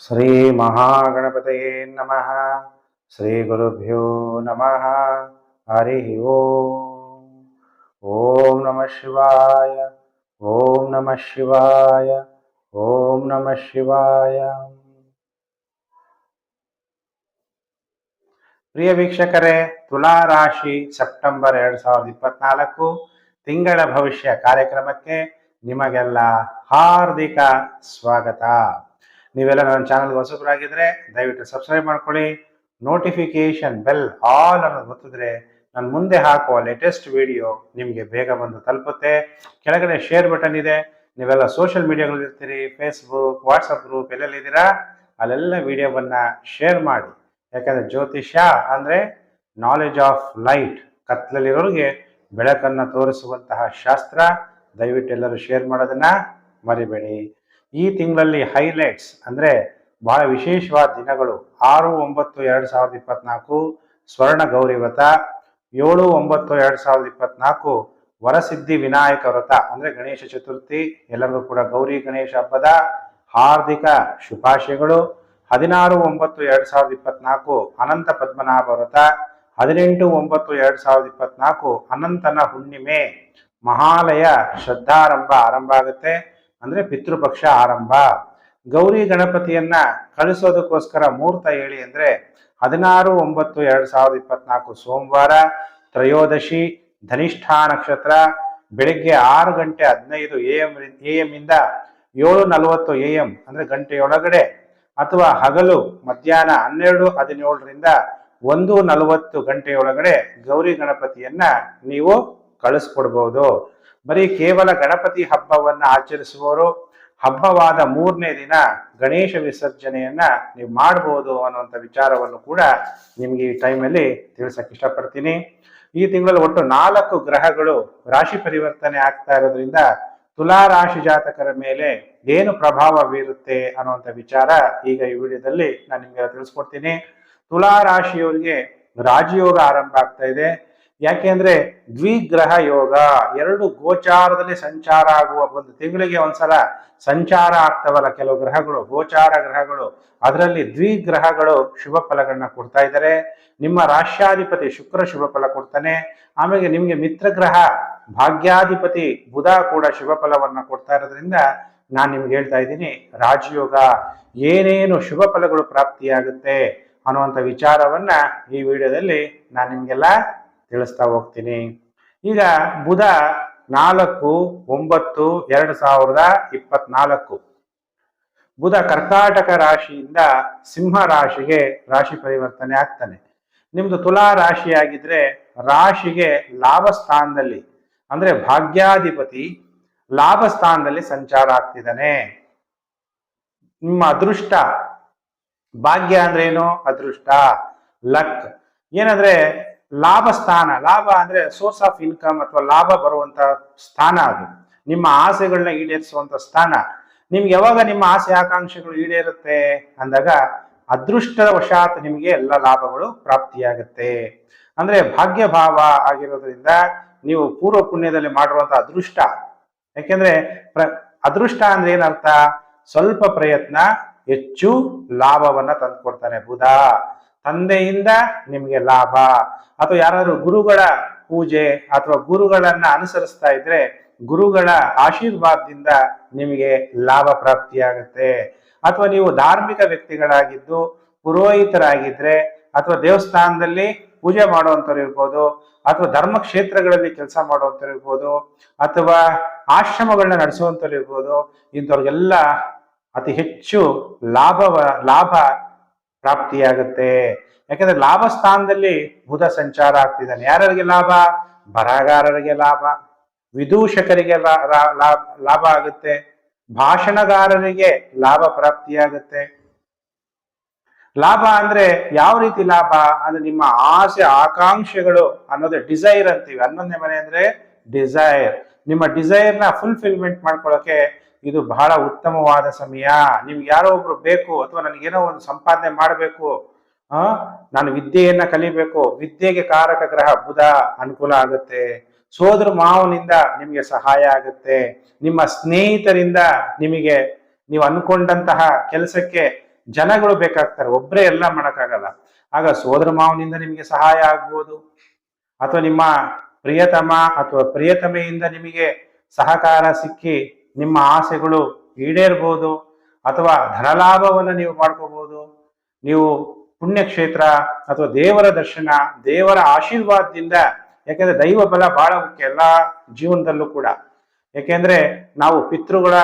ಶ್ರೀ ಮಹಾಗಣಪತಯೇ ನಮಃ ಶ್ರೀ ಗುರುಭ್ಯೋ ನಮಃ ಹರಿ ಓಂ ಓಂ ನಮಃ ಶಿವಾಯ ಓಂ ನಮಃ ಶಿವಾಯ ಓಂ ನಮಃ ಶಿವಾಯ ಪ್ರಿಯ ವೀಕ್ಷಕರೇ ತುಲಾ ರಾಶಿ ಸೆಪ್ಟೆಂಬರ್ ಎರಡ್ ಸಾವಿರದ ಇಪ್ಪತ್ನಾಲ್ಕು ತಿಂಗಳ ಭವಿಷ್ಯ ಕಾರ್ಯಕ್ರಮಕ್ಕೆ ನಿಮಗೆಲ್ಲ ಹಾರ್ದಿಕ ಸ್ವಾಗತ. ನೀವೆಲ್ಲ ನನ್ನ ಚಾನಲ್ಗೆ ಹೊಸಬರಾಗಿದ್ರೆ ದಯವಿಟ್ಟು ಸಬ್ಸ್ಕ್ರೈಬ್ ಮಾಡ್ಕೊಳ್ಳಿ. ನೋಟಿಫಿಕೇಶನ್ ಬೆಲ್ ಆಲ್ ಅನ್ನೋದು ಗೊತ್ತಿದ್ರೆ ನಾನು ಮುಂದೆ ಹಾಕುವ ಲೇಟೆಸ್ಟ್ ವಿಡಿಯೋ ನಿಮಗೆ ಬೇಗ ಬಂದು ತಲುಪುತ್ತೆ. ಕೆಳಗಡೆ ಶೇರ್ ಬಟನ್ ಇದೆ. ನೀವೆಲ್ಲ ಸೋಷಿಯಲ್ ಮೀಡಿಯಾಗಳಲ್ಲಿ ಇರ್ತೀರಿ ಫೇಸ್ಬುಕ್ ವಾಟ್ಸಪ್ ಗ್ರೂಪ್ ಎಲ್ಲೆಲ್ಲಿದ್ದೀರಾ ಅಲ್ಲೆಲ್ಲ ವಿಡಿಯೋವನ್ನು ಶೇರ್ ಮಾಡಿ. ಯಾಕಂದರೆ ಜ್ಯೋತಿಷ್ಯ ಅಂದರೆ ನಾಲೆಜ್ ಆಫ್ ಲೈಟ್ ಕತ್ತಲಲ್ಲಿರೋರಿಗೆ ಬೆಳಕನ್ನು ತೋರಿಸುವಂತಹ ಶಾಸ್ತ್ರ. ದಯವಿಟ್ಟು ಎಲ್ಲರೂ ಶೇರ್ ಮಾಡೋದನ್ನು ಮರಿಬೇಡಿ. ಈ ತಿಂಗಳಲ್ಲಿ ಹೈಲೈಟ್ಸ್ ಅಂದ್ರೆ ಬಹಳ ವಿಶೇಷವಾದ ದಿನಗಳು. ಆರು, ಒಂಬತ್ತು, ಎರಡು ಸಾವಿರದ ಇಪ್ಪತ್ನಾಲ್ಕು, ಸ್ವರ್ಣ ಗೌರಿ ವ್ರತ, ಏಳು, ಒಂಬತ್ತು, ಎರಡು ಸಾವಿರದ ಇಪ್ಪತ್ನಾಲ್ಕು, ವರಸಿದ್ಧಿ ವಿನಾಯಕ ವ್ರತ ಅಂದ್ರೆ ಗಣೇಶ ಚತುರ್ಥಿ, ಎಲ್ಲರಿಗೂ ಕೂಡ ಗೌರಿ ಗಣೇಶ ಹಬ್ಬದ ಹಾರ್ದಿಕ ಶುಭಾಶಯಗಳು. ಹದಿನಾರು, ಒಂಬತ್ತು, ಎರಡು ಸಾವಿರದ ಇಪ್ಪತ್ನಾಲ್ಕು, ಅನಂತ ಪದ್ಮನಾಭ ವ್ರತ. ಹದಿನೆಂಟು, ಒಂಬತ್ತು, ಎರಡ್ ಸಾವಿರದ ಇಪ್ಪತ್ನಾಲ್ಕು, ಅನಂತನ ಹುಣ್ಣಿಮೆ. ಮಹಾಲಯ ಶ್ರದ್ಧಾರಂಭ ಆರಂಭ ಆಗುತ್ತೆ. ಅಂದ್ರೆ ಪಿತೃಪಕ್ಷ ಆರಂಭ. ಗೌರಿ ಗಣಪತಿಯನ್ನ ಕಳಿಸೋದಕ್ಕೋಸ್ಕರ ಮುಹೂರ್ತ ಹೇಳಿ ಅಂದ್ರೆ ಹದಿನಾರು ಒಂಬತ್ತು ಎರಡ್ ಸಾವಿರದ ಇಪ್ಪತ್ನಾಲ್ಕು ಸೋಮವಾರ, ತ್ರಯೋದಶಿ, ಧನಿಷ್ಠಾ ನಕ್ಷತ್ರ, ಬೆಳಿಗ್ಗೆ ಆರು ಗಂಟೆ ಹದಿನೈದು ಎ ಎಂ ಎ ಎಂ ಇಂದ ಏಳು ನಲವತ್ತು ಎ ಎಂ ಅಂದ್ರೆ ಗಂಟೆಯೊಳಗಡೆ ಅಥವಾ ಹಗಲು ಮಧ್ಯಾಹ್ನ ಹನ್ನೆರಡು ಹದಿನೇಳರಿಂದ ಒಂದು ನಲವತ್ತು ಗಂಟೆಯೊಳಗಡೆ ಗೌರಿ ಗಣಪತಿಯನ್ನ ನೀವು ಕಳಿಸ್ಕೊಡ್ಬಹುದು ಬರೀ ಕೇವಲ ಗಣಪತಿ ಹಬ್ಬವನ್ನ ಆಚರಿಸುವವರು, ಹಬ್ಬವಾದ ಮೂರನೇ ದಿನ ಗಣೇಶ ವಿಸರ್ಜನೆಯನ್ನ ನೀವು ಮಾಡಬಹುದು ಅನ್ನುವಂಥ ವಿಚಾರವನ್ನು ಕೂಡ ನಿಮ್ಗೆ ಈ ಟೈಮಲ್ಲಿ ತಿಳಿಸಕ್ ಇಷ್ಟಪಡ್ತೀನಿ. ಈ ತಿಂಗಳಲ್ಲಿ ಒಟ್ಟು ನಾಲ್ಕು ಗ್ರಹಗಳು ರಾಶಿ ಪರಿವರ್ತನೆ ಆಗ್ತಾ ಇರೋದ್ರಿಂದ ತುಲಾ ರಾಶಿ ಜಾತಕರ ಮೇಲೆ ಏನು ಪ್ರಭಾವ ಬೀರುತ್ತೆ ಅನ್ನುವಂಥ ವಿಚಾರ ಈಗ ಈ ವಿಡಿಯೋದಲ್ಲಿ ನಾನು ನಿಮ್ಗೆ ತಿಳಿಸ್ಕೊಡ್ತೀನಿ. ತುಲಾ ರಾಶಿಯವರಿಗೆ ರಾಜಯೋಗ ಆರಂಭ ಆಗ್ತಾ ಇದೆ. ಯಾಕೆಂದ್ರೆ ದ್ವಿಗ್ರಹ ಯೋಗ, ಎರಡು ಗೋಚಾರದಲ್ಲಿ ಸಂಚಾರ ಆಗುವ ಒಂದು ತಿಂಗಳಿಗೆ ಒಂದ್ಸಲ ಸಂಚಾರ ಆಗ್ತವಲ್ಲ ಕೆಲವು ಗ್ರಹಗಳು, ಗೋಚಾರ ಗ್ರಹಗಳು. ಅದರಲ್ಲಿ ದ್ವಿಗ್ರಹಗಳು ಶುಭ ಫಲಗಳನ್ನ ಕೊಡ್ತಾ ಇದ್ದಾರೆ ನಿಮ್ಮ ರಾಶ್ಯಾಧಿಪತಿ ಶುಕ್ರ ಶುಭ ಫಲ ಕೊಡ್ತಾನೆ. ಆಮೇಲೆ ನಿಮಗೆ ಮಿತ್ರ ಗ್ರಹ, ಭಾಗ್ಯಾಧಿಪತಿ ಬುಧ ಕೂಡ ಶುಭ ಫಲವನ್ನ ಕೊಡ್ತಾ ಇರೋದ್ರಿಂದ ನಾನು ನಿಮ್ಗೆ ಹೇಳ್ತಾ ಇದ್ದೀನಿ, ರಾಜಯೋಗ ಏನೇನು ಶುಭ ಫಲಗಳು ಪ್ರಾಪ್ತಿಯಾಗುತ್ತೆ ಅನ್ನುವಂಥ ವಿಚಾರವನ್ನ ಈ ವಿಡಿಯೋದಲ್ಲಿ ನಾನು ನಿಮ್ಗೆಲ್ಲ ತಿಳಿಸ್ತಾ ಹೋಗ್ತೀನಿ. ಈಗ ಬುಧ ನಾಲ್ಕು, ಒಂಬತ್ತು, ಎರಡು ಸಾವಿರದ ಇಪ್ಪತ್ನಾಲ್ಕು. ಬುಧ ಕರ್ಕಾಟಕ ರಾಶಿಯಿಂದ ಸಿಂಹ ರಾಶಿಗೆ ರಾಶಿ ಪರಿವರ್ತನೆ ಆಗ್ತಾನೆ. ನಿಮ್ದು ತುಲಾ ರಾಶಿಯಾಗಿದ್ರೆ ರಾಶಿಗೆ ಲಾಭ ಸ್ಥಾನದಲ್ಲಿ, ಅಂದ್ರೆ ಭಾಗ್ಯಾಧಿಪತಿ ಲಾಭ ಸ್ಥಾನದಲ್ಲಿ ಸಂಚಾರ ಆಗ್ತಿದ್ದಾನೆ. ನಿಮ್ಮ ಅದೃಷ್ಟ, ಭಾಗ್ಯ ಅಂದ್ರೆ ಏನು ಅದೃಷ್ಟ, ಲಕ್. ಏನಂದ್ರೆ ಲಾಭ ಸ್ಥಾನ, ಲಾಭ ಅಂದ್ರೆ ಸೋರ್ಸ್ ಆಫ್ ಇನ್ಕಮ್ ಅಥವಾ ಲಾಭ ಬರುವಂತ ಸ್ಥಾನ ಅದು. ನಿಮ್ಮ ಆಸೆಗಳನ್ನ ಈಡೇರಿಸುವಂತ ಸ್ಥಾನ. ನಿಮ್ಗೆ ಯಾವಾಗ ನಿಮ್ಮ ಆಸೆ ಆಕಾಂಕ್ಷೆಗಳು ಈಡೇರುತ್ತೆ ಅಂದಾಗ ಅದೃಷ್ಟದ ವಶಾತ್ ನಿಮಗೆ ಎಲ್ಲ ಲಾಭಗಳು ಪ್ರಾಪ್ತಿಯಾಗುತ್ತೆ. ಅಂದ್ರೆ ಭಾಗ್ಯ ಭಾವ ಆಗಿರೋದ್ರಿಂದ ನೀವು ಪೂರ್ವ ಪುಣ್ಯದಲ್ಲಿ ಮಾಡಿರುವಂತ ಅದೃಷ್ಟ. ಯಾಕೆಂದ್ರೆ ಪ್ರ, ಅದೃಷ್ಟ ಅಂದ್ರೆ ಏನರ್ಥ? ಸ್ವಲ್ಪ ಪ್ರಯತ್ನ, ಹೆಚ್ಚು ಲಾಭವನ್ನ ತಂದುಕೊಡ್ತಾನೆ ಬುಧ. ತಂದೆಯಿಂದ ನಿಮ್ಗೆ ಲಾಭ. ಅಥವಾ ಯಾರಾದ್ರೂ ಗುರುಗಳ ಪೂಜೆ ಅಥವಾ ಗುರುಗಳನ್ನ ಅನುಸರಿಸ್ತಾ ಇದ್ರೆ ಗುರುಗಳ ಆಶೀರ್ವಾದದಿಂದ ನಿಮಗೆ ಲಾಭ ಪ್ರಾಪ್ತಿಯಾಗುತ್ತೆ. ಅಥವಾ ನೀವು ಧಾರ್ಮಿಕ ವ್ಯಕ್ತಿಗಳಾಗಿದ್ದು ಪುರೋಹಿತರಾಗಿದ್ರೆ ಅಥವಾ ದೇವಸ್ಥಾನದಲ್ಲಿ ಪೂಜೆ ಮಾಡುವಂಥವ್ರು ಇರ್ಬೋದು, ಅಥವಾ ಧರ್ಮ ಕ್ಷೇತ್ರಗಳಲ್ಲಿ ಕೆಲಸ ಮಾಡುವಂಥವ್ರು ಇರ್ಬೋದು, ಅಥವಾ ಆಶ್ರಮಗಳನ್ನ ನಡೆಸುವಂಥವ್ರು ಇರ್ಬೋದು, ಇಂಥವ್ರಿಗೆಲ್ಲ ಅತಿ ಹೆಚ್ಚು ಲಾಭವ, ಲಾಭ ಪ್ರಾಪ್ತಿಯಾಗುತ್ತೆ. ಯಾಕಂದ್ರೆ ಲಾಭ ಸ್ಥಾನದಲ್ಲಿ ಬುಧ ಸಂಚಾರ ಆಗ್ತಿದ್ದಾನೆ. ಯಾರಿಗೆ ಲಾಭ? ಬರಹಗಾರರಿಗೆ ಲಾಭ. ವಿದೂಷಕರಿಗೆ ಲಾಭ ಆಗುತ್ತೆ. ಭಾಷಣಗಾರರಿಗೆ ಲಾಭ ಪ್ರಾಪ್ತಿಯಾಗುತ್ತೆ. ಲಾಭ ಅಂದ್ರೆ ಯಾವ ರೀತಿ ಲಾಭ? ಅಂದ್ರೆ ನಿಮ್ಮ ಆಸೆ, ಆಕಾಂಕ್ಷೆಗಳು ಅನ್ನೋದು ಡಿಸೈರ್ ಅಂತೀವಿ. ಹನ್ನೊಂದನೇ ಮನೆ ಅಂದ್ರೆ ಡಿಸೈರ್ ನಿಮ್ಮ ಡಿಸೈರ್ನ ಫುಲ್ಫಿಲ್ಮೆಂಟ್ ಮಾಡ್ಕೊಳ್ಳೋಕೆ ಇದು ಬಹಳ ಉತ್ತಮವಾದ ಸಮಯ. ನಿಮ್ಗೆ ಯಾರೋ ಒಬ್ರು ಬೇಕು ಅಥವಾ ನನಗೇನೋ ಒಂದು ಸಂಪಾದನೆ ಮಾಡಬೇಕು, ಆ, ನಾನು ವಿದ್ಯೆಯನ್ನ ಕಲಿಬೇಕು, ವಿದ್ಯೆಗೆ ಕಾರಕ ಗ್ರಹ ಬುಧ ಅನುಕೂಲ ಆಗುತ್ತೆ. ಸೋದರ ಮಾವನಿಂದ ನಿಮಗೆ ಸಹಾಯ ಆಗುತ್ತೆ. ನಿಮ್ಮ ಸ್ನೇಹಿತರಿಂದ ನಿಮಗೆ ನೀವು ಅನ್ಕೊಂಡಂತಹ ಕೆಲಸಕ್ಕೆ ಜನಗಳು ಬೇಕಾಗ್ತಾರೆ. ಒಬ್ಬರೇ ಎಲ್ಲ ಮಾಡೋಕ್ಕಾಗಲ್ಲ. ಆಗ ಸೋದರ ಮಾವನಿಂದ ನಿಮಗೆ ಸಹಾಯ ಆಗ್ಬೋದು. ಅಥವಾ ನಿಮ್ಮ ಪ್ರಿಯತಮ ಅಥವಾ ಪ್ರಿಯತಮೆಯಿಂದ ನಿಮಗೆ ಸಹಕಾರ ಸಿಕ್ಕಿ ನಿಮ್ಮ ಆಸೆಗಳು ಈಡೇರ್ಬೋದು ಅಥವಾ ಧನಲಾಭವನ್ನು ನೀವು ಮಾಡ್ಕೋಬಹುದು ನೀವು ಪುಣ್ಯಕ್ಷೇತ್ರ ಅಥವಾ ದೇವರ ದರ್ಶನ, ದೇವರ ಆಶೀರ್ವಾದದಿಂದ, ಯಾಕೆಂದ್ರೆ ದೈವ ಬಲ ಬಹಳ ಮುಖ್ಯ ಎಲ್ಲ ಜೀವನದಲ್ಲೂ ಕೂಡ. ಯಾಕೆಂದ್ರೆ ನಾವು ಪಿತೃಗಳ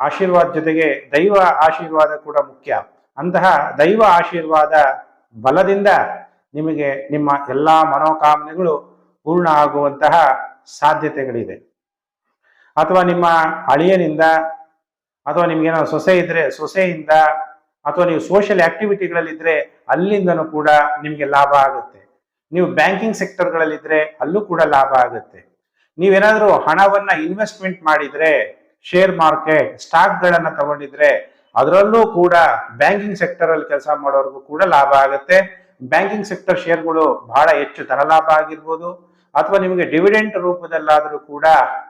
ಆಶೀರ್ವಾದ ಜೊತೆಗೆ ದೈವ ಆಶೀರ್ವಾದ ಕೂಡ ಮುಖ್ಯ. ಅಂತಹ ದೈವ ಆಶೀರ್ವಾದ ಬಲದಿಂದ ನಿಮಗೆ ನಿಮ್ಮ ಎಲ್ಲಾ ಮನೋಕಾಮನೆಗಳು ಪೂರ್ಣ ಆಗುವಂತಹ ಸಾಧ್ಯತೆಗಳಿದೆ. ಅಥವಾ ನಿಮ್ಮ ಅಳಿಯನಿಂದ ಅಥವಾ ನಿಮ್ಗೇನೋ ಸೊಸೆ ಇದ್ರೆ ಸೊಸೆಯಿಂದ, ಅಥವಾ ನೀವು ಸೋಷಿಯಲ್ ಆಕ್ಟಿವಿಟಿಗಳಲ್ಲಿದ್ದರೆ ಅಲ್ಲಿಂದನೂ ಕೂಡ ನಿಮಗೆ ಲಾಭ ಆಗುತ್ತೆ. ನೀವು ಬ್ಯಾಂಕಿಂಗ್ ಸೆಕ್ಟರ್ಗಳಲ್ಲಿದ್ದರೆ ಅಲ್ಲೂ ಕೂಡ ಲಾಭ ಆಗುತ್ತೆ. ನೀವೇನಾದ್ರೂ ಹಣವನ್ನ ಇನ್ವೆಸ್ಟ್ಮೆಂಟ್ ಮಾಡಿದ್ರೆ ಶೇರ್ ಮಾರ್ಕೆಟ್ ಸ್ಟಾಕ್ಗಳನ್ನ ತಗೊಂಡಿದ್ರೆ ಅದರಲ್ಲೂ ಕೂಡ ಬ್ಯಾಂಕಿಂಗ್ ಸೆಕ್ಟರ್ ಅಲ್ಲಿ ಕೆಲಸ ಮಾಡೋರ್ಗೂ ಕೂಡ ಲಾಭ ಆಗುತ್ತೆ. ಬ್ಯಾಂಕಿಂಗ್ ಸೆಕ್ಟರ್ ಶೇರ್ಗಳು ಬಹಳ ಹೆಚ್ಚು ಲಾಭ ಆಗಿರ್ಬೋದು. ಅಥವಾ ನಿಮಗೆ ಡಿವಿಡೆಂಟ್ ರೂಪದಲ್ಲಾದರೂ ಕೂಡ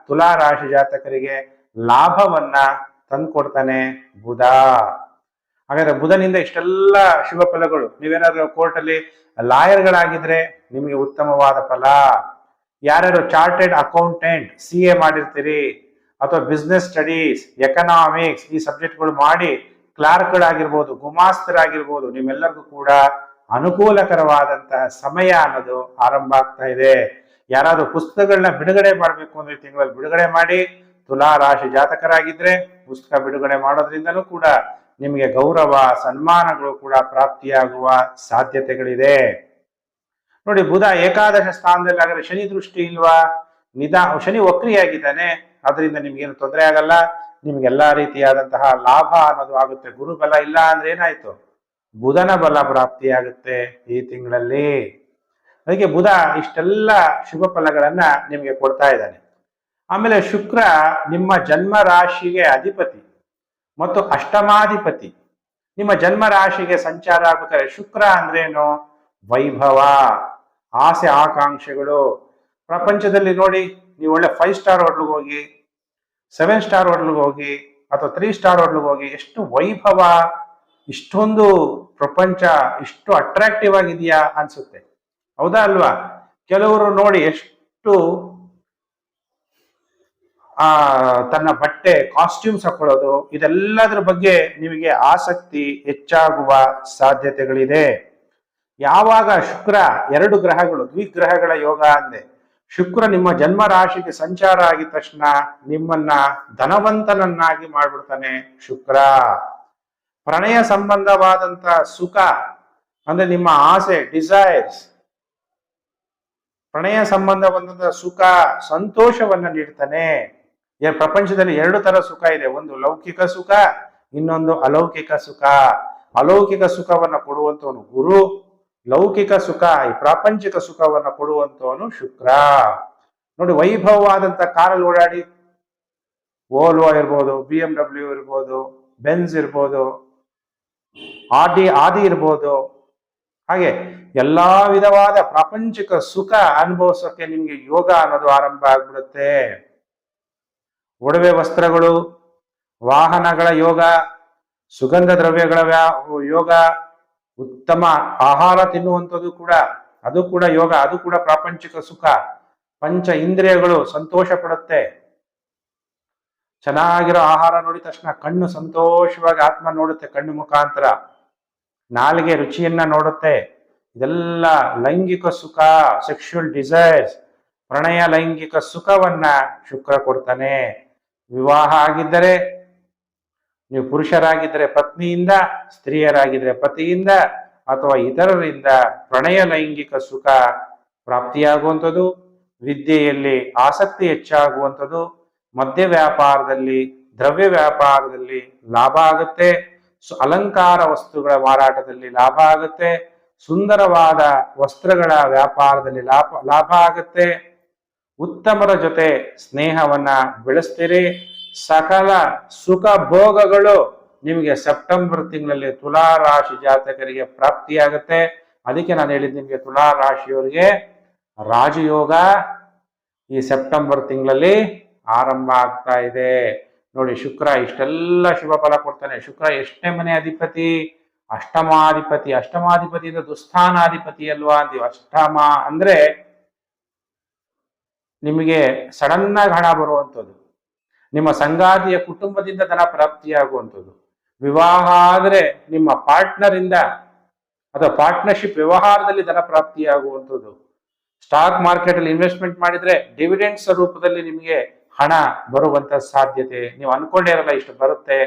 ತುಲಾ ರಾಶಿ ಜಾತಕರಿಗೆ ಲಾಭವನ್ನ ತಂದ್ಕೊಡ್ತಾನೆ ಬುಧ. ಹಾಗಾದ್ರೆ ಬುಧನಿಂದ ಇಷ್ಟೆಲ್ಲ ಶುಭ ಫಲಗಳು. ನೀವೇನಾದ್ರೂ ಕೋರ್ಟಲ್ಲಿ ಲಾಯರ್ಗಳಾಗಿದ್ರೆ ನಿಮಗೆ ಉತ್ತಮವಾದ ಫಲ. ಯಾರ್ಯಾರು ಚಾರ್ಟೆಡ್ ಅಕೌಂಟೆಂಟ್ ಸಿ ಎ ಮಾಡಿರ್ತೀರಿ, ಅಥವಾ ಬಿಸ್ನೆಸ್ ಸ್ಟಡೀಸ್ ಎಕನಾಮಿಕ್ಸ್ ಈ ಸಬ್ಜೆಕ್ಟ್ಗಳು ಮಾಡಿ ಕ್ಲಾರ್ಕ್ಗಳಾಗಿರ್ಬೋದು ಗುಮಾಸ್ತರಾಗಿರ್ಬೋದು, ನಿಮ್ಮೆಲ್ಲರಿಗೂ ಕೂಡ ಅನುಕೂಲಕರವಾದಂತಹ ಸಮಯ ಅನ್ನೋದು ಆರಂಭ ಆಗ್ತಾ ಇದೆ. ಯಾರಾದ್ರೂ ಪುಸ್ತಕಗಳನ್ನ ಬಿಡುಗಡೆ ಮಾಡಬೇಕು ಅಂದ್ರೆ ತಿಂಗಳಲ್ಲಿ ಬಿಡುಗಡೆ ಮಾಡಿ ತುಲಾ ರಾಶಿ ಜಾತಕರಾಗಿದ್ರೆ ಪುಸ್ತಕ ಬಿಡುಗಡೆ ಮಾಡೋದ್ರಿಂದಲೂ ಕೂಡ ನಿಮಗೆ ಗೌರವ, ಸನ್ಮಾನಗಳು ಕೂಡ ಪ್ರಾಪ್ತಿಯಾಗುವ ಸಾಧ್ಯತೆಗಳಿದೆ. ನೋಡಿ, ಬುಧ ಏಕಾದಶ ಸ್ಥಾನದಲ್ಲಿ ಆದರೆ ಶನಿ ದೃಷ್ಟಿ ಇಲ್ವಾ? ನಿಧಾ, ಶನಿ ವಕ್ರಿಯಾಗಿದ್ದಾನೆ. ಅದರಿಂದ ನಿಮ್ಗೇನು ತೊಂದರೆ ಆಗಲ್ಲ. ನಿಮ್ಗೆಲ್ಲಾ ರೀತಿಯಾದಂತಹ ಲಾಭ ಅನ್ನೋದು ಆಗುತ್ತೆ. ಗುರುಬಲ ಇಲ್ಲ ಅಂದ್ರೆ ಏನಾಯ್ತು? ಬುಧನ ಬಲ ಪ್ರಾಪ್ತಿಯಾಗುತ್ತೆ ಈ ತಿಂಗಳಲ್ಲಿ. ಅದಕ್ಕೆ ಬುಧ ಇಷ್ಟೆಲ್ಲ ಶುಭ ಫಲಗಳನ್ನ ನಿಮಗೆ ಕೊಡ್ತಾ ಇದ್ದಾನೆ. ಆಮೇಲೆ ಶುಕ್ರ ನಿಮ್ಮ ಜನ್ಮ ರಾಶಿಗೆ ಅಧಿಪತಿ ಮತ್ತು ಅಷ್ಟಮಾಧಿಪತಿ. ನಿಮ್ಮ ಜನ್ಮ ರಾಶಿಗೆ ಸಂಚಾರ ಆಗ್ಬೇಕಾದ್ರೆ ಶುಕ್ರ ಅಂದ್ರೇನು? ವೈಭವ, ಆಸೆ, ಆಕಾಂಕ್ಷೆಗಳು. ಪ್ರಪಂಚದಲ್ಲಿ ನೋಡಿ, ನೀವು ಒಳ್ಳೆ ಫೈವ್ ಸ್ಟಾರ್ ಹೋಟ್ಲಿಗೆ ಹೋಗಿ ಸೆವೆನ್ ಸ್ಟಾರ್ ಹೋಟ್ಲಿಗೆ ಹೋಗಿ ಅಥವಾ ತ್ರೀ ಸ್ಟಾರ್ ಹೋಟ್ಲಿಗೆ ಹೋಗಿ ಎಷ್ಟು ವೈಭವ, ಇಷ್ಟೊಂದು ಪ್ರಪಂಚ, ಇಷ್ಟು ಅಟ್ರಾಕ್ಟಿವ್ ಆಗಿದೆಯಾ ಅನ್ಸುತ್ತೆ. ಹೌದಾ ಅಲ್ವಾ? ಕೆಲವರು ನೋಡಿ ಎಷ್ಟು, ಆ, ತನ್ನ ಬಟ್ಟೆ ಕಾಸ್ಟ್ಯೂಮ್ಸ್ ಹಾಕೊಳ್ಳೋದು, ಇದೆಲ್ಲದರ ಬಗ್ಗೆ ನಿಮಗೆ ಆಸಕ್ತಿ ಹೆಚ್ಚಾಗುವ ಸಾಧ್ಯತೆಗಳಿದೆ. ಯಾವಾಗ ಶುಕ್ರ, ಎರಡು ಗ್ರಹಗಳು, ದ್ವಿಗ್ರಹಗಳ ಯೋಗ ಅಂದೆ, ಶುಕ್ರ ನಿಮ್ಮ ಜನ್ಮ ರಾಶಿಗೆ ಸಂಚಾರ ಆಗಿದ ತಕ್ಷಣ ನಿಮ್ಮನ್ನ ಧನವಂತನನ್ನಾಗಿ ಮಾಡ್ಬಿಡ್ತಾನೆ ಶುಕ್ರ. ಪ್ರಣಯ ಸಂಬಂಧವಾದಂತ ಸುಖ, ಅಂದ್ರೆ ನಿಮ್ಮ ಆಸೆ ಡಿಸೈರ್ಸ್ ಪ್ರಣಯ ಸಂಬಂಧವಾದಂತ ಸುಖ, ಸಂತೋಷವನ್ನ ನೀಡ್ತಾನೆ. ಪ್ರಪಂಚದಲ್ಲಿ ಎರಡು ತರ ಸುಖ ಇದೆ. ಒಂದು ಲೌಕಿಕ ಸುಖ, ಇನ್ನೊಂದು ಅಲೌಕಿಕ ಸುಖ. ಅಲೌಕಿಕ ಸುಖವನ್ನ ಕೊಡುವಂತವನು ಗುರು, ಲೌಕಿಕ ಸುಖ, ಈ ಪ್ರಾಪಂಚಿಕ ಸುಖವನ್ನ ಕೊಡುವಂತವನು ಶುಕ್ರ. ನೋಡಿ, ವೈಭವವಾದಂತ ಕಾರಲ್ಲಿ ಓಡಾಡಿ ಓಲ್ವೋ ಇರ್ಬೋದು ಬಿ ಎಂ ಡಬ್ಲ್ಯೂ ಇರ್ಬೋದು ಬೆನ್ಸ್ ಇರ್ಬೋದು ಆದಿ ಆದಿ ಇರ್ಬೋದು ಹಾಗೆ ಎಲ್ಲಾ ವಿಧವಾದ ಪ್ರಾಪಂಚಿಕ ಸುಖ ಅನುಭವಿಸೋಕೆ ನಿಮ್ಗೆ ಯೋಗ ಅನ್ನೋದು ಆರಂಭ ಆಗ್ಬಿಡುತ್ತೆ. ಒಡವೆ ವಸ್ತ್ರಗಳು, ವಾಹನಗಳ ಯೋಗ, ಸುಗಂಧ ದ್ರವ್ಯಗಳ ವ್ಯಾ, ಯೋಗ, ಉತ್ತಮ ಆಹಾರ ತಿನ್ನುವಂಥದ್ದು ಕೂಡ, ಅದು ಕೂಡ ಯೋಗ, ಅದು ಕೂಡ ಪ್ರಾಪಂಚಿಕ ಸುಖ. ಪಂಚ ಇಂದ್ರಿಯಗಳು ಸಂತೋಷ ಪಡುತ್ತೆ. ಚೆನ್ನಾಗಿರೋ ಆಹಾರ ನೋಡಿದ ತಕ್ಷಣ ಕಣ್ಣು ಸಂತೋಷವಾಗಿ ಆತ್ಮ ನೋಡುತ್ತೆ ಕಣ್ಣು ಮುಖಾಂತರ. ನಾಲಿಗೆ ರುಚಿಯನ್ನ ನೋಡುತ್ತೆ. ಇದೆಲ್ಲ ಲೈಂಗಿಕ ಸುಖ ಸೆಕ್ಷುಯಲ್ ಡಿಸೈರ್ಸ್ ಪ್ರಣಯ ಲೈಂಗಿಕ ಸುಖವನ್ನ ಶುಕ್ರ ಕೊಡ್ತಾನೆ. ವಿವಾಹ ಆಗಿದ್ದರೆ ನೀವು ಪುರುಷರಾಗಿದ್ದರೆ ಪತ್ನಿಯಿಂದ, ಸ್ತ್ರೀಯರಾಗಿದ್ದರೆ ಪತಿಯಿಂದ ಅಥವಾ ಇತರರಿಂದ ಪ್ರಣಯ ಲೈಂಗಿಕ ಸುಖ ಪ್ರಾಪ್ತಿಯಾಗುವಂಥದ್ದು, ವಿದ್ಯೆಯಲ್ಲಿ ಆಸಕ್ತಿ ಹೆಚ್ಚಾಗುವಂಥದ್ದು, ಮದ್ಯ ವ್ಯಾಪಾರದಲ್ಲಿ, ದ್ರವ್ಯ ವ್ಯಾಪಾರದಲ್ಲಿ ಲಾಭ ಆಗುತ್ತೆ. ಅಲಂಕಾರ ವಸ್ತುಗಳ ಮಾರಾಟದಲ್ಲಿ ಲಾಭ ಆಗುತ್ತೆ, ಸುಂದರವಾದ ವಸ್ತ್ರಗಳ ವ್ಯಾಪಾರದಲ್ಲಿ ಲಾಭ ಲಾಭ ಆಗುತ್ತೆ. ಉತ್ತಮರ ಜೊತೆ ಸ್ನೇಹವನ್ನ ಬೆಳೆಸ್ತೀರಿ. ಸಕಲ ಸುಖ ಭೋಗಗಳು ನಿಮಗೆ ಸೆಪ್ಟೆಂಬರ್ ತಿಂಗಳಲ್ಲಿ ತುಲಾ ರಾಶಿ ಜಾತಕರಿಗೆ ಪ್ರಾಪ್ತಿಯಾಗುತ್ತೆ. ಅದಕ್ಕೆ ನಾನು ಹೇಳಿದ್ದು ನಿಮಗೆ ತುಲಾ ರಾಶಿಯವರಿಗೆ ರಾಜಯೋಗ ಈ ಸೆಪ್ಟೆಂಬರ್ ತಿಂಗಳಲ್ಲಿ ಆರಂಭ ಆಗ್ತಾ ಇದೆ. ನೋಡಿ ಶುಕ್ರ ಇಷ್ಟೆಲ್ಲ ಶುಭ ಫಲ ಕೊಡ್ತಾನೆ. ಶುಕ್ರ ಎಷ್ಟನೇ ಮನೆ ಅಧಿಪತಿ, ಅಷ್ಟಮಾಧಿಪತಿ ಅಷ್ಟಮಾಧಿಪತಿ ಅಂದ್ರೆ ದುಸ್ಥಾನಾಧಿಪತಿ ಅಲ್ವಾ ಅಂತೀವಿ. ಅಷ್ಟಮ ಅಂದ್ರೆ ನಿಮಗೆ ಸಡನ್ ಆಗಿ ಹಣ ಬರುವಂಥದ್ದು. ನಿಮ್ಮ ಸಂಗಾತಿಯ ಕುಟುಂಬದಿಂದ ಧನ ಪ್ರಾಪ್ತಿಯಾಗುವಂಥದ್ದು ವಿವಾಹ ಆದ್ರೆ ನಿಮ್ಮ ಪಾರ್ಟ್ನರ್ ಇಂದ ಅಥವಾ ಪಾರ್ಟ್ನರ್ಶಿಪ್ ವ್ಯವಹಾರದಲ್ಲಿ ಧನ ಪ್ರಾಪ್ತಿಯಾಗುವಂಥದ್ದು ಸ್ಟಾಕ್ ಮಾರ್ಕೆಟ್ ಅಲ್ಲಿ ಇನ್ವೆಸ್ಟ್ಮೆಂಟ್ ಮಾಡಿದ್ರೆ ಡಿವಿಡೆಂಡ್ಸ್ ರೂಪದಲ್ಲಿ ನಿಮಗೆ ಹಣ ಬರುವಂತ ಸಾಧ್ಯತೆ ನೀವು ಅನ್ಕೊಂಡೇ ಇರಲ್ಲ ಇಷ್ಟು ಬರುತ್ತೆ.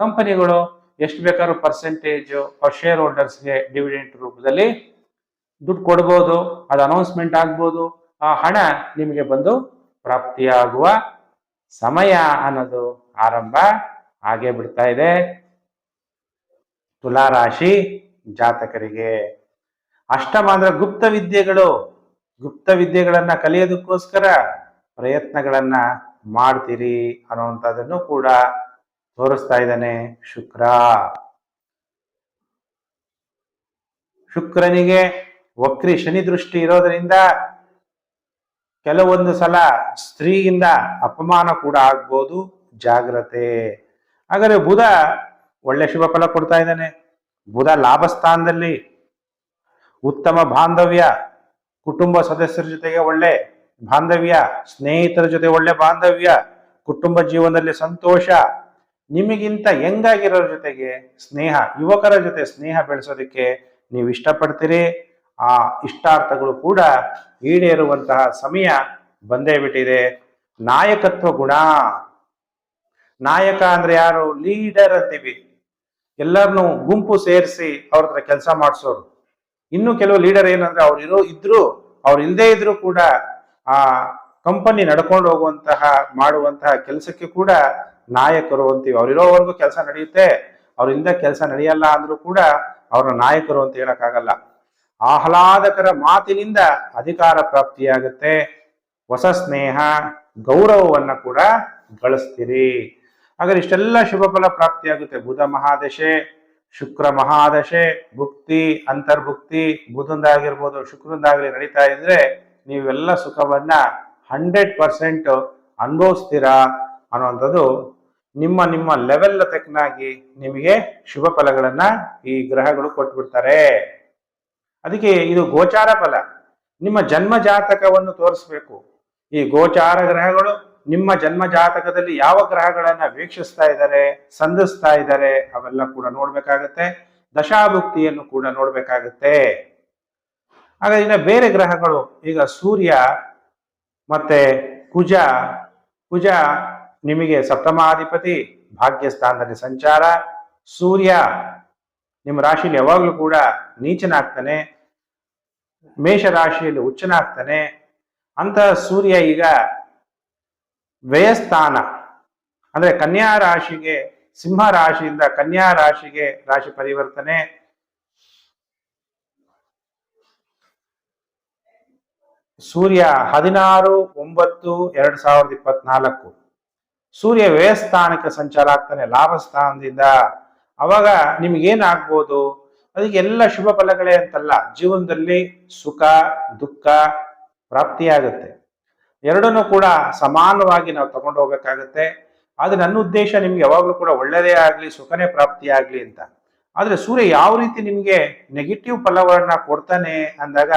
ಕಂಪನಿಗಳು ಎಷ್ಟು ಬೇಕಾದ್ರೂ ಪರ್ಸೆಂಟೇಜ್ ಶೇರ್ ಹೋಲ್ಡರ್ಸ್ಗೆ ಡಿವಿಡೆಂಟ್ ರೂಪದಲ್ಲಿ ದುಡ್ಡು ಕೊಡ್ಬೋದು, ಅದು ಅನೌನ್ಸ್ಮೆಂಟ್ ಆಗ್ಬೋದು, ಆ ಹಣ ನಿಮಗೆ ಬಂದು ಪ್ರಾಪ್ತಿಯಾಗುವ ಸಮಯ ಅನ್ನೋದು ಆರಂಭ ಆಗೇ ಬಿಡ್ತಾ ಇದೆ. ತುಲಾರಾಶಿ ಜಾತಕರಿಗೆ. ಅಷ್ಟಮ ಅಂದ್ರೆ ಗುಪ್ತ ವಿದ್ಯೆಗಳು. ಗುಪ್ತ ವಿದ್ಯೆಗಳನ್ನ ಕಲಿಯೋದಕ್ಕೋಸ್ಕರ ಪ್ರಯತ್ನಗಳನ್ನ ಮಾಡ್ತೀರಿ ಅನ್ನುವಂಥದ್ದನ್ನು ಕೂಡ ತೋರಿಸ್ತಾ ಇದ್ದಾನೆ ಶುಕ್ರ. ಶುಕ್ರನಿಗೆ ವಕ್ರಿ ಶನಿ ದೃಷ್ಟಿ ಇರೋದರಿಂದ ಕೆಲವೊಂದು ಸಲ ಸ್ತ್ರೀಯಿಂದ ಅಪಮಾನ ಕೂಡ ಆಗ್ಬೋದು, ಜಾಗ್ರತೆ. ಹಾಗಾದ್ರೆ ಬುಧ ಒಳ್ಳೆ ಶುಭ ಫಲ ಕೊಡ್ತಾ ಇದ್ದಾನೆ. ಬುಧ ಲಾಭ ಸ್ಥಾನದಲ್ಲಿ ಉತ್ತಮ ಬಾಂಧವ್ಯ, ಕುಟುಂಬ ಸದಸ್ಯರ ಜೊತೆಗೆ ಒಳ್ಳೆ ಬಾಂಧವ್ಯ, ಸ್ನೇಹಿತರ ಜೊತೆ ಒಳ್ಳೆ ಬಾಂಧವ್ಯ, ಕುಟುಂಬ ಜೀವನದಲ್ಲಿ ಸಂತೋಷ. ನಿಮಗಿಂತ ಯಂಗಾಗಿರೋರ ಜೊತೆಗೆ ಸ್ನೇಹ, ಯುವಕರ ಜೊತೆ ಸ್ನೇಹ ಬೆಳೆಸೋದಕ್ಕೆ ನೀವು ಇಷ್ಟಪಡ್ತೀರಿ. ಆ ಇಷ್ಟಾರ್ಥಗಳು ಕೂಡ ಈಡೇರುವಂತಹ ಸಮಯ ಬಂದೇ ಬಿಟ್ಟಿದೆ. ನಾಯಕತ್ವ ಗುಣ. ನಾಯಕ ಅಂದ್ರೆ ಯಾರು? ಲೀಡರ್ ಅಂತೀವಿ. ಎಲ್ಲರನ್ನು ಗುಂಪು ಸೇರಿಸಿ ಅವ್ರ ಹತ್ರ ಕೆಲಸ ಮಾಡಿಸೋರು. ಇನ್ನು ಕೆಲವು ಲೀಡರ್ ಏನಂದ್ರೆ ಅವ್ರು ಇರೋ ಇದ್ರು ಅವ್ರು ಇಲ್ಲದೆ ಇದ್ರು ಕೂಡ ಆ ಕಂಪನಿ ನಡ್ಕೊಂಡು ಹೋಗುವಂತಹ, ಮಾಡುವಂತಹ ಕೆಲಸಕ್ಕೆ ಕೂಡ ನಾಯಕರು ಅಂತೀವಿ. ಅವರಿರೋವರೆಗೂ ಕೆಲಸ ನಡೆಯುತ್ತೆ. ಅವರಿಂದ ಕೆಲಸ ನಡೆಯಲ್ಲ ಅಂದ್ರೂ ಕೂಡ ಅವ್ರ ನಾಯಕರು ಅಂತ ಹೇಳಕ್ಕಾಗಲ್ಲ. ಆಹ್ಲಾದಕರ ಮಾತಿನಿಂದ ಅಧಿಕಾರ ಪ್ರಾಪ್ತಿಯಾಗುತ್ತೆ. ಹೊಸ ಸ್ನೇಹ, ಗೌರವವನ್ನ ಕೂಡ ಗಳಿಸ್ತೀರಿ. ಹಾಗಾದ್ರೆ ಇಷ್ಟೆಲ್ಲ ಶುಭ ಫಲ ಪ್ರಾಪ್ತಿಯಾಗುತ್ತೆ. ಬುಧ ಮಹಾದಶೆ, ಶುಕ್ರ ಮಹಾದಶೆ, ಭುಕ್ತಿ, ಅಂತರ್ಭುಕ್ತಿ, ಬುಧಂದಾಗಿರ್ಬೋದು, ಶುಕ್ರಂದಾಗಲಿ ನಡೀತಾ ಇದ್ರೆ ನೀವೆಲ್ಲ ಸುಖವನ್ನ ಹಂಡ್ರೆಡ್ ಪರ್ಸೆಂಟ್ ಅನುಭವಿಸ್ತೀರಾ ಅನ್ನುವಂಥದ್ದು ನಿಮ್ಮ ನಿಮ್ಮ ಲೆವೆಲ್ ತಕ್ಕನಾಗಿ ನಿಮಗೆ ಶುಭ ಫಲಗಳನ್ನ ಈ ಗ್ರಹಗಳು ಕೊಟ್ಬಿಡ್ತಾರೆ. ಅದಕ್ಕೆ ಇದು ಗೋಚಾರ ಫಲ. ನಿಮ್ಮ ಜನ್ಮ ಜಾತಕವನ್ನು ತೋರಿಸ್ಬೇಕು. ಈ ಗೋಚಾರ ಗ್ರಹಗಳು ನಿಮ್ಮ ಜನ್ಮ ಜಾತಕದಲ್ಲಿ ಯಾವ ಗ್ರಹಗಳನ್ನ ವೀಕ್ಷಿಸ್ತಾ ಇದ್ದಾರೆ, ಸಂಧಿಸ್ತಾ ಇದ್ದಾರೆ, ಅವೆಲ್ಲ ಕೂಡ ನೋಡ್ಬೇಕಾಗತ್ತೆ. ದಶಾಭುಕ್ತಿಯನ್ನು ಕೂಡ ನೋಡ್ಬೇಕಾಗತ್ತೆ. ಹಾಗಾದ್ರೆ ಇನ್ನು ಬೇರೆ ಗ್ರಹಗಳು, ಈಗ ಸೂರ್ಯ ಮತ್ತೆ ಕುಜ ಕುಜ ನಿಮಗೆ ಸಪ್ತಮಾಧಿಪತಿ, ಭಾಗ್ಯಸ್ಥಾನದಲ್ಲಿ ಸಂಚಾರ. ಸೂರ್ಯ ನಿಮ್ಮ ರಾಶಿಯಲ್ಲಿ ಯಾವಾಗಲೂ ಕೂಡ ನೀಚನಾಗ್ತಾನೆ ಮೇಷ ರಾಶಿಯಲ್ಲಿ ಉಚ್ಚನಾಗ್ತಾನೆ ಅಂತ ಸೂರ್ಯ ಈಗ ವ್ಯಯಸ್ಥಾನ, ಅಂದ್ರೆ ಕನ್ಯಾ ರಾಶಿಗೆ, ಸಿಂಹ ರಾಶಿಯಿಂದ ಕನ್ಯಾ ರಾಶಿಗೆ ರಾಶಿ ಪರಿವರ್ತನೆ. ಸೂರ್ಯ ಹದಿನಾರು, ಒಂಬತ್ತು, ಎರಡ್ ಸಾವಿರದ ಇಪ್ಪತ್ನಾಲ್ಕು. ಸೂರ್ಯ ವ್ಯಯಸ್ಥಾನಕ್ಕೆ ಸಂಚಾರ ಆಗ್ತಾನೆ ಲಾಭ ಸ್ಥಾನದಿಂದ ಅವಾಗ ನಿಮ್ಗೇನಾಗ್ಬೋದು? ಅದಕ್ಕೆ ಎಲ್ಲ ಶುಭ ಫಲಗಳೇ ಅಂತಲ್ಲ, ಜೀವನದಲ್ಲಿ ಸುಖ, ದುಃಖ ಪ್ರಾಪ್ತಿಯಾಗುತ್ತೆ. ಎರಡನ್ನು ಕೂಡ ಸಮಾನವಾಗಿ ನಾವು ತಗೊಂಡು ಹೋಗ್ಬೇಕಾಗತ್ತೆ. ಆದ್ರೆ ನನ್ನ ಉದ್ದೇಶ ನಿಮ್ಗೆ ಯಾವಾಗಲೂ ಕೂಡ ಒಳ್ಳೆಯದೇ ಆಗಲಿ, ಸುಖನೇ ಪ್ರಾಪ್ತಿಯಾಗಲಿ ಅಂತ. ಆದರೆ ಸೂರ್ಯ ಯಾವ ರೀತಿ ನಿಮಗೆ ನೆಗೆಟಿವ್ ಫಲಗಳನ್ನ ಕೊಡ್ತಾನೆ ಅಂದಾಗ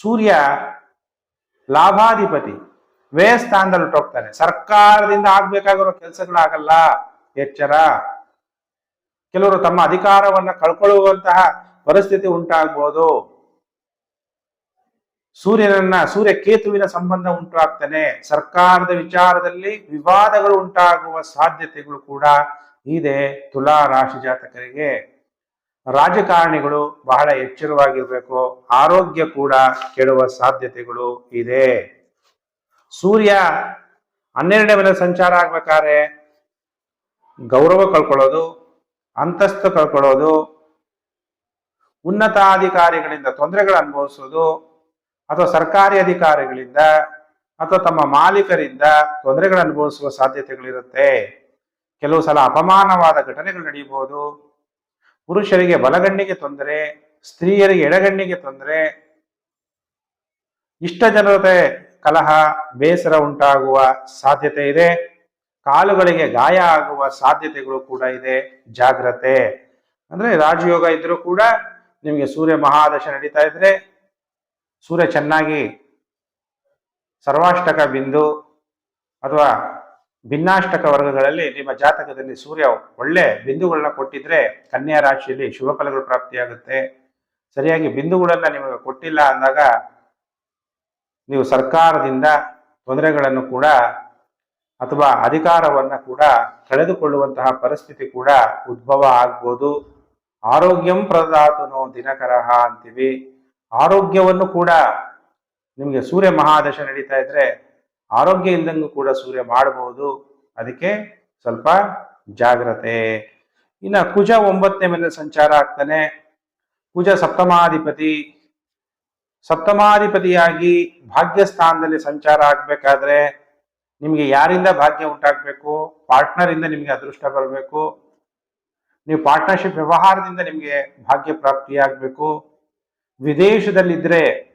ಸೂರ್ಯ ಲಾಭಾಧಿಪತಿ, ವ್ಯಯಸ್ಥಾನದಲ್ಲಿ ಹೊರಟೋಗ್ತಾನೆ ಸರ್ಕಾರದಿಂದ ಆಗ್ಬೇಕಾಗಿರೋ ಕೆಲಸಗಳಾಗಲ್ಲ. ಎಚ್ಚರ. ಕೆಲವರು ತಮ್ಮ ಅಧಿಕಾರವನ್ನ ಕಳ್ಕೊಳ್ಳುವಂತಹ ಪರಿಸ್ಥಿತಿ ಉಂಟಾಗ್ಬೋದು. ಸೂರ್ಯನನ್ನ, ಸೂರ್ಯ ಕೇತುವಿನ ಸಂಬಂಧ ಉಂಟಾಗ್ತಾನೆ. ಸರ್ಕಾರದ ವಿಚಾರದಲ್ಲಿ ವಿವಾದಗಳು ಉಂಟಾಗುವ ಸಾಧ್ಯತೆಗಳು ಕೂಡ ಇದೆ ತುಲಾ ರಾಶಿ ಜಾತಕರಿಗೆ. ರಾಜಕಾರಣಿಗಳು ಬಹಳ ಎಚ್ಚರವಾಗಿರ್ಬೇಕು. ಆರೋಗ್ಯ ಕೂಡ ಕೆಡುವ ಸಾಧ್ಯತೆಗಳು ಇದೆ. ಸೂರ್ಯ ಹನ್ನೆರಡನೇ ಮನೆ ಸಂಚಾರ ಆಗ್ಬೇಕಾದ್ರೆ ಗೌರವ ಕಳ್ಕೊಳ್ಳೋದು, ಅಂತಸ್ತು ಕಳ್ಕೊಳ್ಳೋದು, ಉನ್ನತಾಧಿಕಾರಿಗಳಿಂದ ತೊಂದರೆಗಳು ಅನುಭವಿಸೋದು, ಅಥವಾ ಸರ್ಕಾರಿ ಅಧಿಕಾರಿಗಳಿಂದ ಅಥವಾ ತಮ್ಮ ಮಾಲೀಕರಿಂದ ತೊಂದರೆಗಳು ಅನುಭವಿಸುವ ಸಾಧ್ಯತೆಗಳಿರುತ್ತೆ. ಕೆಲವು ಸಲ ಅಪಮಾನವಾದ ಘಟನೆಗಳು ನಡೆಯಬಹುದು ಪುರುಷರಿಗೆ ಬಲಗಣ್ಣಿಗೆ ತೊಂದರೆ, ಸ್ತ್ರೀಯರಿಗೆ ಎಡಗಣ್ಣಿಗೆ ತೊಂದರೆ. ಇಷ್ಟ ಜನರತೆ ಕಲಹ, ಬೇಸರ ಉಂಟಾಗುವ ಸಾಧ್ಯತೆ ಇದೆ. ಕಾಲುಗಳಿಗೆ ಗಾಯ ಆಗುವ ಸಾಧ್ಯತೆಗಳು ಕೂಡ ಇದೆ. ಜಾಗ್ರತೆ. ಅಂದ್ರೆ ರಾಜಯೋಗ ಇದ್ರೂ ಕೂಡ ನಿಮಗೆ ಸೂರ್ಯ ಮಹಾದಶ ನಡೀತಾ ಇದ್ರೆ, ಸೂರ್ಯ ಚೆನ್ನಾಗಿ ಸರ್ವಾಷ್ಟಕ ಬಿಂದು ಅಥವಾ ಭಿನ್ನಾಷ್ಟಕ ವರ್ಗಗಳಲ್ಲಿ ನಿಮ್ಮ ಜಾತಕದಲ್ಲಿ ಸೂರ್ಯ ಒಳ್ಳೆ ಬಿಂದುಗಳನ್ನ ಕೊಟ್ಟಿದ್ರೆ ಕನ್ಯಾ ರಾಶಿಯಲ್ಲಿ ಶುಭ ಫಲಗಳು ಪ್ರಾಪ್ತಿಯಾಗುತ್ತೆ. ಸರಿಯಾಗಿ ಬಿಂದುಗಳನ್ನ ನಿಮಗೆ ಕೊಟ್ಟಿಲ್ಲ ಅಂದಾಗ ನೀವು ಸರ್ಕಾರದಿಂದ ತೊಂದರೆಗಳನ್ನು ಕೂಡ ಅಥವಾ ಅಧಿಕಾರವನ್ನ ಕೂಡ ಕಳೆದುಕೊಳ್ಳುವಂತಹ ಪರಿಸ್ಥಿತಿ ಕೂಡ ಉದ್ಭವ ಆಗ್ಬೋದು. ಆರೋಗ್ಯಂ ಪ್ರದಾತನೋ ದಿನಕರಹ ಅಂತೀವಿ. ಆರೋಗ್ಯವನ್ನು ಕೂಡ ನಿಮಗೆ ಸೂರ್ಯ ಮಹಾದಶ ನಡೀತಾ ಇದ್ರೆ ಆರೋಗ್ಯ ಇಲ್ದಂಗೂ ಕೂಡ ಸೂರ್ಯ ಮಾಡಬಹುದು ಅದಕ್ಕೆ ಸ್ವಲ್ಪ ಜಾಗ್ರತೆ. ಇನ್ನ ಕುಜ ಒಂಬತ್ತನೇ ಮೇಲೆ ಸಂಚಾರ ಆಗ್ತಾನೆ. ಕುಜ ಸಪ್ತಮಾಧಿಪತಿ. ಸಪ್ತಮಾಧಿಪತಿಯಾಗಿ ಭಾಗ್ಯಸ್ಥಾನದಲ್ಲಿ ಸಂಚಾರ ಆಗ್ಬೇಕಾದ್ರೆ ನಿಮಗೆ ಯಾರಿಂದ ಭಾಗ್ಯ ಉಂಟಾಗಬೇಕು? ಪಾರ್ಟ್ನರಿಂದ ನಿಮಗೆ ಅದೃಷ್ಟ ಬರಬೇಕು. ನೀವು ಪಾರ್ಟ್ನರ್ಶಿಪ್ ವ್ಯವಹಾರದಿಂದ ನಿಮಗೆ ಭಾಗ್ಯ ಪ್ರಾಪ್ತಿಯಾಗಬೇಕು. ವಿದೇಶದಲ್ಲಿದ್ರೆ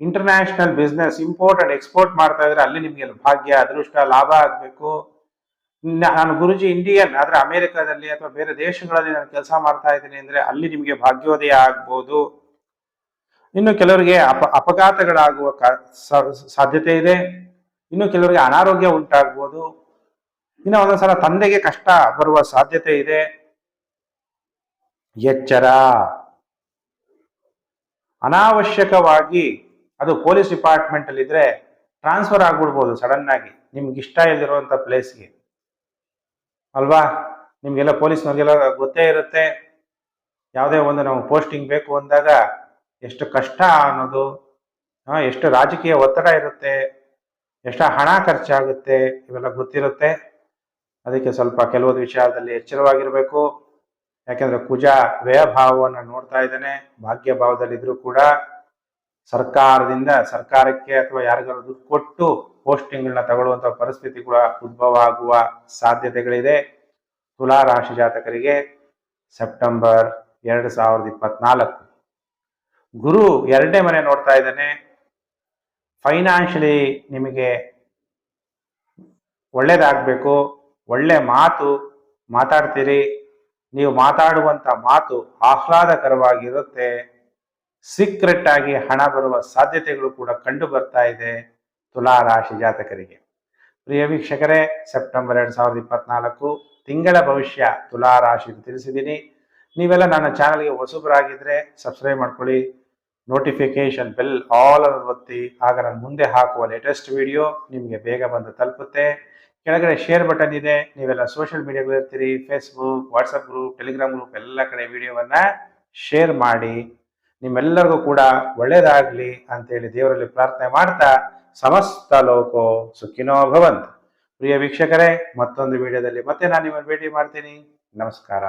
international business import and export ಮಾಡ್ತಾ ಇದ್ರೆ ಅಲ್ಲಿ ನಿಮಗೆ ಭಾಗ್ಯ, ಅದೃಷ್ಟ, ಲಾಭ ಆಗಬೇಕು. ನಾನು ಗುರುಜಿ ಇಂಡಿಯನ್ ಆದರೆ ಅಮೆರಿಕದಲ್ಲಿ ಅಥವಾ ಬೇರೆ ದೇಶಗಳಲ್ಲಿ ನಾನು ಕೆಲಸ ಮಾಡ್ತಾ ಇದ್ದೀನಿ ಅಂದರೆ ಅಲ್ಲಿ ನಿಮಗೆ ಭಾಗ್ಯೋದಯ ಆಗ್ಬೋದು. ಇನ್ನು ಕೆಲವರಿಗೆ ಅಪ, ಅಪಘಾತಗಳಾಗುವ ಸಾಧ್ಯತೆ ಇದೆ. ಇನ್ನು ಕೆಲವರಿಗೆ ಅನಾರೋಗ್ಯ ಉಂಟಾಗ್ಬೋದು. ಇನ್ನು ಒಂದೊಂದ್ಸಲ ತಂದೆಗೆ ಕಷ್ಟ ಬರುವ ಸಾಧ್ಯತೆ ಇದೆ. ಎಚ್ಚರ. ಅನಾವಶ್ಯಕವಾಗಿ ಅದು ಪೊಲೀಸ್ ಡಿಪಾರ್ಟ್ಮೆಂಟ್ ಅಲ್ಲಿ ಇದ್ರೆ ಟ್ರಾನ್ಸ್ಫರ್ ಆಗ್ಬಿಡ್ಬೋದು ಸಡನ್ ಆಗಿ. ನಿಮ್ಗೆ ಇಷ್ಟ ಇಲ್ದಿರುವಂತ ಪ್ಲೇಸ್ಗೆ ಅಲ್ವಾ? ನಿಮ್ಗೆಲ್ಲ ಪೊಲೀಸ್ನವ್ರಿಗೆಲ್ಲ ಗೊತ್ತೇ ಇರುತ್ತೆ. ಯಾವುದೇ ಒಂದು ನಾವು ಪೋಸ್ಟಿಂಗ್ ಬೇಕು ಅಂದಾಗ ಎಷ್ಟು ಕಷ್ಟ ಅನ್ನೋದು ಎಷ್ಟು ರಾಜಕೀಯ ಒತ್ತಡ ಇರುತ್ತೆ, ಎಷ್ಟು ಹಣ ಖರ್ಚಾಗುತ್ತೆ ಇವೆಲ್ಲ ಗೊತ್ತಿರುತ್ತೆ. ಅದಕ್ಕೆ ಸ್ವಲ್ಪ ಕೆಲವೊಂದು ವಿಚಾರದಲ್ಲಿ ಎಚ್ಚರವಾಗಿರಬೇಕು. ಯಾಕೆಂದ್ರೆ ಕುಜ ವ್ಯಯಭಾವವನ್ನು ನೋಡ್ತಾ ಇದ್ದಾನೆ ಭಾಗ್ಯ ಭಾವದಲ್ಲಿದ್ರು ಕೂಡ. ಸರ್ಕಾರದಿಂದ, ಸರ್ಕಾರಕ್ಕೆ ಅಥವಾ ಯಾರಿಗಾರು ದುಡ್ಡು ಕೊಟ್ಟು ಪೋಸ್ಟಿಂಗ್ಗಳನ್ನ ತಗೊಳ್ಳುವಂತ ಪರಿಸ್ಥಿತಿ ಕೂಡ ಉದ್ಭವ ಆಗುವ ಸಾಧ್ಯತೆಗಳಿದೆ. ತುಲಾ ರಾಶಿ ಜಾತಕರಿಗೆ ಸೆಪ್ಟೆಂಬರ್ ಎರಡು ಸಾವಿರದ ಇಪ್ಪತ್ನಾಲ್ಕು. ಗುರು ಎರಡನೇ ಮನೆ ನೋಡ್ತಾ ಇದ್ದಾನೆ. ಫೈನಾನ್ಷಿಯಲಿ ನಿಮಗೆ ಒಳ್ಳೇದಾಗಬೇಕು. ಒಳ್ಳೆ ಮಾತು ಮಾತಾಡ್ತೀರಿ. ನೀವು ಮಾತಾಡುವಂತ ಮಾತು ಆಹ್ಲಾದಕರವಾಗಿರುತ್ತೆ. ಸೀಕ್ರೆಟ್ ಆಗಿ ಹಣ ಬರುವ ಸಾಧ್ಯತೆಗಳು ಕೂಡ ಕಂಡು ಬರ್ತಾ ಇದೆ ತುಲಾ ರಾಶಿ ಜಾತಕರಿಗೆ. ಪ್ರಿಯ ವೀಕ್ಷಕರೇ ಸೆಪ್ಟೆಂಬರ್ ಎರಡ್ ಸಾವಿರದ ಇಪ್ಪತ್ನಾಲ್ಕು ತಿಂಗಳ ಭವಿಷ್ಯ ತುಲಾ ರಾಶಿ ತಿಳಿಸಿದ್ದೀನಿ. ನೀವೆಲ್ಲ ನನ್ನ ಚಾನಲ್ಗೆ ಹೊಸಬರಾಗಿದ್ರೆ ಸಬ್ಸ್ಕ್ರೈಬ್ ಮಾಡ್ಕೊಳ್ಳಿ ನೋಟಿಫಿಕೇಶನ್ ಬೆಲ್ ಆಲ್ ಅನ್ನು ಒತ್ತಿ, ಆಗ ನಾನು ಮುಂದೆ ಹಾಕುವ ಲೇಟೆಸ್ಟ್ ವಿಡಿಯೋ ನಿಮಗೆ ಬೇಗ ಬಂದು ತಲುಪುತ್ತೆ. ಕೆಳಗಡೆ ಶೇರ್ ಬಟನ್ ಇದೆ, ನೀವೆಲ್ಲ ಸೋಷಿಯಲ್ ಮೀಡಿಯಾಗಳು ಇರ್ತೀರಿ Facebook WhatsApp group Telegram group ಎಲ್ಲ ಕಡೆ ವಿಡಿಯೋವನ್ನು ಶೇರ್ ಮಾಡಿ. ನಿಮ್ಮೆಲ್ಲರಿಗೂ ಕೂಡ ಒಳ್ಳೇದಾಗ್ಲಿ ಅಂತೇಳಿ ದೇವರಲ್ಲಿ ಪ್ರಾರ್ಥನೆ ಮಾಡ್ತಾ ಸಮಸ್ತ ಲೋಕೋ ಸುಖಿನೋ ಭವಂತ್. ಪ್ರಿಯ ವೀಕ್ಷಕರೇ, ಮತ್ತೊಂದು ವಿಡಿಯೋದಲ್ಲಿ ಮತ್ತೆ ನಾನು ನಿಮ್ಮನ್ನು ಭೇಟಿ ಮಾಡ್ತೀನಿ. ನಮಸ್ಕಾರ.